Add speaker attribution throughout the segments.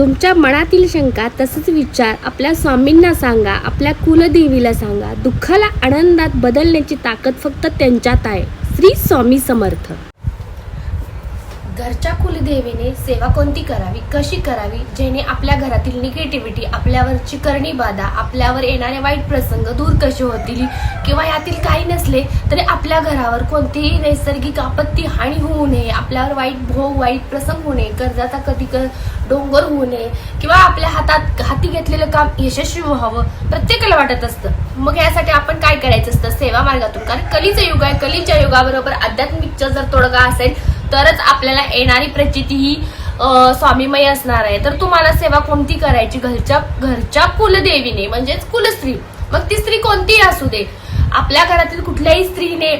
Speaker 1: तुमच्या मनातील शंका तसंच विचार आपल्या स्वामींना सांगा आपल्या कुलदेवीला सांगा. दुःखाला आनंदात बदलण्याची ताकद फक्त त्यांच्यात आहे. श्री स्वामी समर्थ. घरच्या कुलदेवीने सेवा कोणती करावी कशी करावी जेणे आपल्या घरातील निगेटिव्हिटी आपल्यावरची करणी बाधा आपल्यावर येणारे वाईट प्रसंग दूर कसे होतील किंवा यातील काही नसले तरी आपल्या घरावर कोणतीही नैसर्गिक आपत्ती हानी होऊ नये आपल्यावर वाईट भोग वाईट प्रसंग होऊ नये कर्जाचा कधी क डोंगर होऊ नये किंवा आपल्या हातात हाती घेतलेलं काम यशस्वी व्हावं प्रत्येकाला वाटत असतं. मग यासाठी आपण काय करायचं असतं? सेवा मार्गातून. कारण कलीचं युग आहे. कलीच्या युगाबरोबर आध्यात्मिकचा जर तोडगा असेल तरच आपल्याला येणारी प्रचिती ही स्वामीमय असणार आहे. तर तुम्हाला सेवा कोणती करायची? घरच्या घरच्या कुलदेवीने म्हणजेच कुलस्त्री. मग ती स्त्री कोणतीही असू दे? आपल्या घरातील कुठल्याही स्त्रीने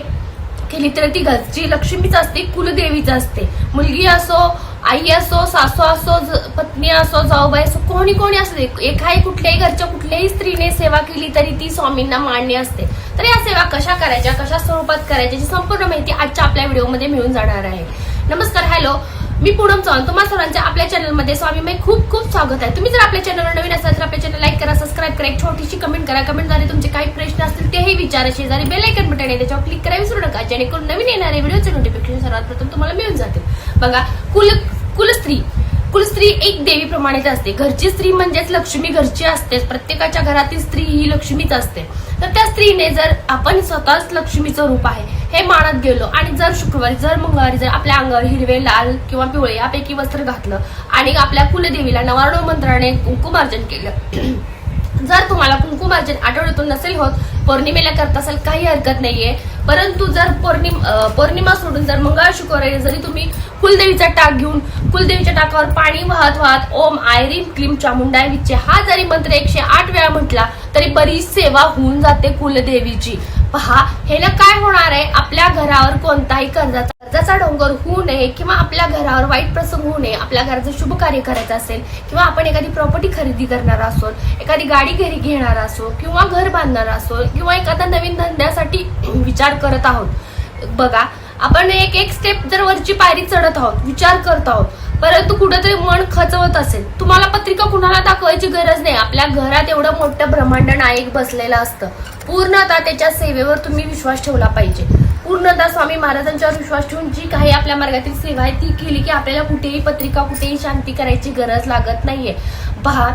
Speaker 1: केली तर ती घरची लक्ष्मीच असते कुलदेवीच असते. मुलगी असो आई असो सासू असो ज- पत्नी असो जाऊबाई असो कोणी कोणी असते दे. एखादी कुठल्याही घरच्या कुठल्याही स्त्रीने सेवा केली तरी ती स्वामींना मान्य असते. तर या सेवा कशा करायच्या कशा स्वरूपात करायच्या संपूर्ण माहिती आजच्या आपल्या व्हिडिओमध्ये मिळून जाणार आहे. नमस्कार हॅलो. मी पूनम चव्हाण. तुम्हा सर्वांच्या आपल्या चॅनलमध्ये स्वामीमय खूप खूप स्वागत आहे. तुम्ही जर आपल्या चॅनलवर नवीन असाल तर आपल्या चॅनल लाईक करा सबस्क्राईब करा. एक छोटीशी कमेंट करा. कमेंटद्वारे तुमचे काही प्रश्न विचारा शेजारी बेल आयकन बटन आहे त्याच्यावर क्लिक करा विसरू नका. जेणेकरून नवीन येणारे व्हिडिओचे नोटिफिकेशन सर्वात प्रथम तुम्हाला मिळून जातील. बघा कुल कुलस्त्री कुलस्त्री एक देवीप्रमाणेच असते. घरची स्त्री म्हणजेच लक्ष्मी घरची असते प्रत्येकाच्या घरातील स्त्री ही लक्ष्मीच असते. तर त्या स्त्रीने जर आपण स्वतःच लक्ष्मीचं रूप आहे हे मानत गेलो आणि जर शुक्रवारी जर मंगळवारी जर आपल्या अंगावर हिरवे लाल किंवा पिवळे यापैकी वस्त्र घातलं आणि आपल्या कुलदेवीला नवारणव मंत्राने कुंकुमार्जन केलं. जर तुम्हाला कुंकुमार्जन आठवड्यातून नसेल होत पौर्णिमेला करत असाल काही हरकत नाहीये. परंतु जर पौर्णिमा पौर्णिमा सोडून जर मंगळ शुक्रवारी जरी तुम्ही कुलदेवीचा टाक घेऊन कुलदेवीच्या टाकावर पाणी वाहत वाहत ओम आयरीम क्लीम चामुंडा विचे हा जरी मंत्र एकशे आठ वेळा म्हटला तरी बरीच सेवा होऊन जाते कुलदेवीची. पहा हे ना काय होणार आहे? आपल्या घरावर कोणताही कर्जाचा कर्जाचा डोंगर होऊ नये किंवा आपल्या घरावर वाईट प्रसंग होऊ नये आपल्या घराचं शुभ कार्य करायचं असेल किंवा आपण एखादी प्रॉपर्टी खरेदी करणार असो एखादी गाडी घरी घेणार असो किंवा घर बांधणार असो किंवा एखादा नवीन धंद्यासाठी विचार करत आहोत. बघा आपण एक एक स्टेप जर वरची पायरी चढत आहोत विचार करत आहोत परंतु कुठेतरी मन खचवत असेल तुम्हाला पत्रिका कुणाला दाखवायची गरज नाही. आपल्या घरात एवढं मोठं ब्रह्मांड नायक बसलेलं असतं. पूर्णतः त्याच्या सेवेवर तुम्ही विश्वास ठेवला पाहिजे. पूर्णतः स्वामी महाराजांच्यावर विश्वास ठेवून जी काही आपल्या मार्गातील सेवा आहे ती केली की आपल्याला कुठेही पत्रिका कुठेही शांती करायची गरज लागत नाहीये. पहा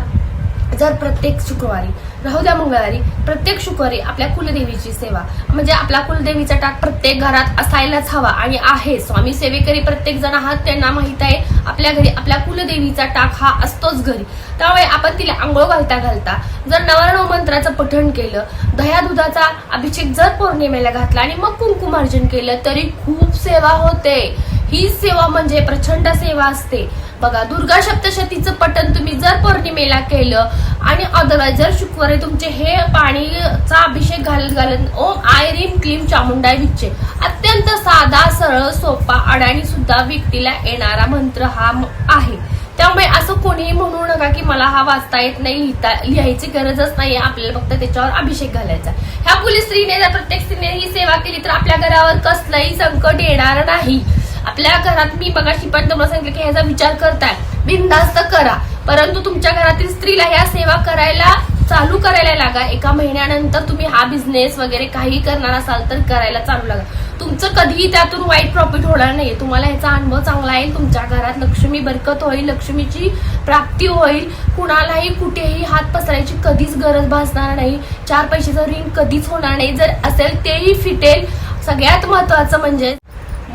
Speaker 1: जर प्रत्येक शुक्रवारी राहू द्या मंगळवारी. प्रत्येक शुक्रवारी आपल्या कुलदेवीची सेवा. म्हणजे आपला कुलदेवीचा टाक प्रत्येक घरात असायलाच हवा आणि आहे. स्वामी सेवेकरी प्रत्येक जण आहात त्यांना माहीत आहे आपल्या घरी आपल्या कुलदेवीचा टाक हा असतोच घरी. त्यामुळे आपण तिला आंघोळ घालता घालता जर नवर्ण मंत्राचं पठण केलं दह्या दुधाचा अभिषेक जर पौर्णिमेला घातला आणि मग कुंकुमार्जन केलं तरी खूप सेवा होते. ही सेवा म्हणजे प्रचंड सेवा असते. बघा दुर्गा सप्तशतीचं पठण तुम्ही जर पौर्णिमेला केलं आणि अदरवाईज जर शुक्रवारी तुमचे हे पाणीचा अभिषेक घालत घालत ओम आय रीम क्लीम चामुंडाय विच्चे अत्यंत साधा सरळ सोपा अडाणी सुद्धा व्यक्तीला येणारा मंत्र हा आहे. त्यामुळे असं कोणीही म्हणू नका की मला हा वाचता येत नाही लिहिता लिहायची गरजच नाही आपल्याला फक्त त्याच्यावर अभिषेक घालायचा ह्या पोलीस स्त्रीने जर प्रत्येक स्त्रीने ही सेवा केली तर आपल्या घरावर कसलंही संकट येणार नाही. आपल्या घरात मी बघाशी पण तुम्हाला सांगितलं की ह्याचा विचार करताय. बिनधास्त करा. परंतु तुमच्या घरातील स्त्रीला ह्या सेवा करायला चालू करायला लागा. एका महिन्यानंतर तुम्ही हा बिझनेस वगैरे काही करणार असाल तर करायला चालू लागा. तुमचं कधीही त्यातून वाईट प्रॉफिट होणार नाही. तुम्हाला ह्याचा अनुभव चांगला येईल. तुमच्या घरात लक्ष्मी बरकत होईल लक्ष्मीची प्राप्ती होईल. कुणालाही कुठेही हात पसरायची कधीच गरज भासणार नाही. चार पैशाचं ऋण कधीच होणार नाही. जर असेल तेही फिटेल. सगळ्यात महत्वाचं म्हणजे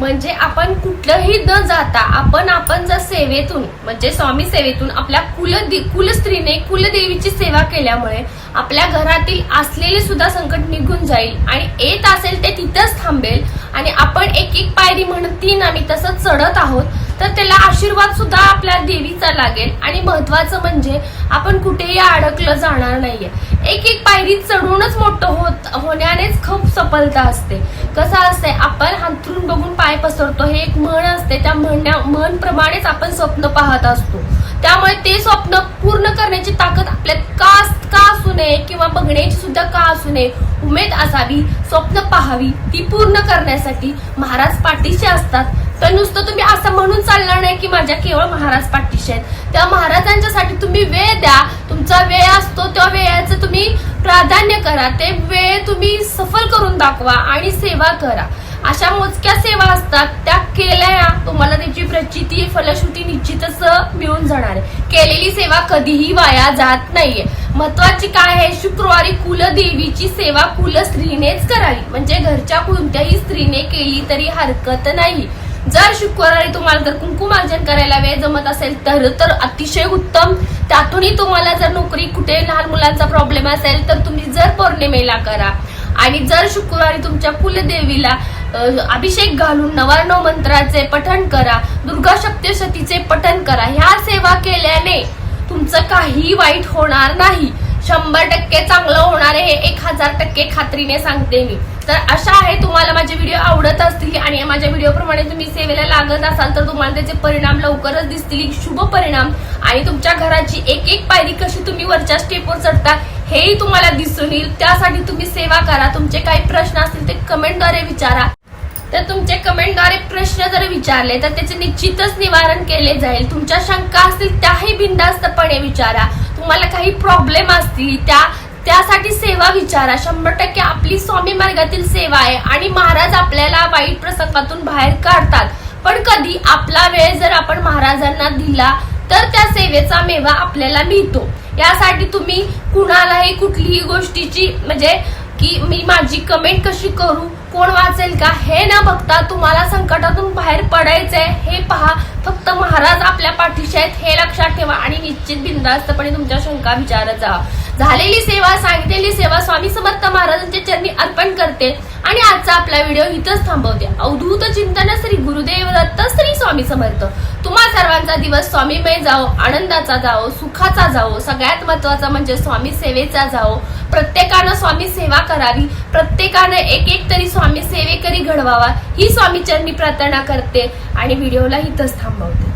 Speaker 1: म्हणजे आपण कुठलंही न जाता आपण आपण जर सेवेतून म्हणजे स्वामी सेवेतून आपल्या कुल कुलस्त्रीने कुलदेवीची सेवा केल्यामुळे आपल्या घरातील असलेले सुद्धा संकट निघून जाईल आणि येत असेल ते तिथंच थांबेल आणि आपण एक एक पायरी म्हणून तीन आम्ही तसंच चढत आहोत. तर त्याला आशीर्वाद सुद्धा आपल्या देवीचा लागेल. आणि महत्वाचं म्हणजे आपण कुठेही अडकलं जाणार नाहीये. एक एक पायरी चढूनच मोठं होत होण्यानेच खूप सफलता असते. कसं असते आपण हातरून बघून पाय पसरतो हे एक म्हण असते. त्या म्हणण्या म्हण प्रमाणेच आपण स्वप्न पाहत असतो. त्यामुळे ते स्वप्न पूर्ण करण्याची ताकद आपल्यात का का असू नये किंवा बघण्याची सुद्धा का असू नये उमेद असावी स्वप्न पाहावी ती पूर्ण करण्यासाठी महाराज पाठीशी असतात. तर नुसतं तुम्ही असं म्हणून चालणार नाही की माझ्या केवळ महाराज पाठीशी आहेत. त्या महाराजांच्यासाठी तुम्ही वेळ द्या. तुमचा वेळ असतो त्या वेळाचं तुम्ही प्राधान्य करा. ते वेळ तुम्ही सफल करून दाखवा आणि सेवा करा. अशा मोजक्या सेवा असतात त्या केल्या तुम्हाला त्याची प्रचिती फलश्रुती निश्चितच मिळून जाणार आहे. केलेली सेवा कधीही वाया जात नाहीये. महत्वाची काय आहे? शुक्रवारी कुलदेवीची सेवा कुलस्त्रीनेच करावी. म्हणजे घरच्या कोणत्याही स्त्रीने केली तरी हरकत नाही. जर शुक्रवारी तुम्हाला जर कुंकुमार्जन करायला वेळ जमत असेल तर तर अतिशय उत्तम. त्यातूनही तुम्हाला जर नोकरी कुठे लहान मुलांचा प्रॉब्लेम असेल तर तुम्ही जर पौर्णिमेला करा. आणि जर शुक्रवारी तुमच्या कुलदेवीला अभिषेक घालून नवार्णव मंत्राचे पठण करा दुर्गा सप्तशतीचे पठण करा ह्या सेवा केल्याने तुमचं काही वाईट होणार नाही. शंभर टक्के चांगलं होणार आहे हे एक हजार टक्के खात्रीने सांगते मी. तर अशा आहे तुम्हाला माझे व्हिडिओ आवडत असतील आणि माझ्या व्हिडिओप्रमाणे तुम्ही सेवेला लागत असाल तर तुम्हाला त्याचे परिणाम लवकरच दिसतील. शुभ परिणाम. आणि तुमच्या घराची एक एक पायरी कशी तुम्ही वरच्या स्टेपवर चढता हेही तुम्हाला दिसून येईल. त्यासाठी तुम्ही सेवा करा. तुमचे काही प्रश्न असतील ते कमेंटद्वारे विचारा. तर तुमचे कमेंटद्वारे प्रश्न जर विचारले तर त्याचे निश्चितच निवारण केले जाईल. तुमच्या शंका असतील त्याही बिंदास्तपणे विचारा. तुम्हाला काही प्रॉब्लेम असतील त्या त्यासाठी सेवा विचारा. शंभर टक्के आपली स्वामी मार्गातील सेवा आहे आणि महाराज आपल्याला वाईट प्रसंगातून बाहेर काढतात. पण कधी आपला वेळ जर आपण महाराजांना दिला तर त्या सेवेचा मेवा आपल्याला मिळतो. यासाठी तुम्ही कुणालाही कुठलीही गोष्टीची म्हणजे की मी माझी कमेंट कशी करू कोण वाचेल का हे न बघता तुम्हाला संकटातून बाहेर पडायचंय हे पहा. फक्त महाराज आपल्या पाठीशी आहेत हे लक्षात ठेवा आणि निश्चित बिंदास्तपणे तुमच्या शंका विचारत जा झालेली सेवा सांगितलेली सेवा स्वामी समर्थ महाराजांच्या चरणी अर्पण करते. आणि आजचा आपला व्हिडिओ इथंच थांबवते. अवधूत चिंतन श्री गुरुदेव दत्त श्री स्वामी समर्थ. तुम्हा सर्वांचा दिवस स्वामीमय जाओ आनंदाचा जाओ सुखाचा जाओ सगळ्यात महत्त्वाचा म्हणजे स्वामी सेवेचा जाओ प्रत्येकानं स्वामी सेवा करावी. प्रत्येकानं एक एक तरी स्वामी सेवेकरी घडवावा. ही स्वामी चरणी प्रार्थना करते. आणि व्हिडिओला इथंच थांबवते.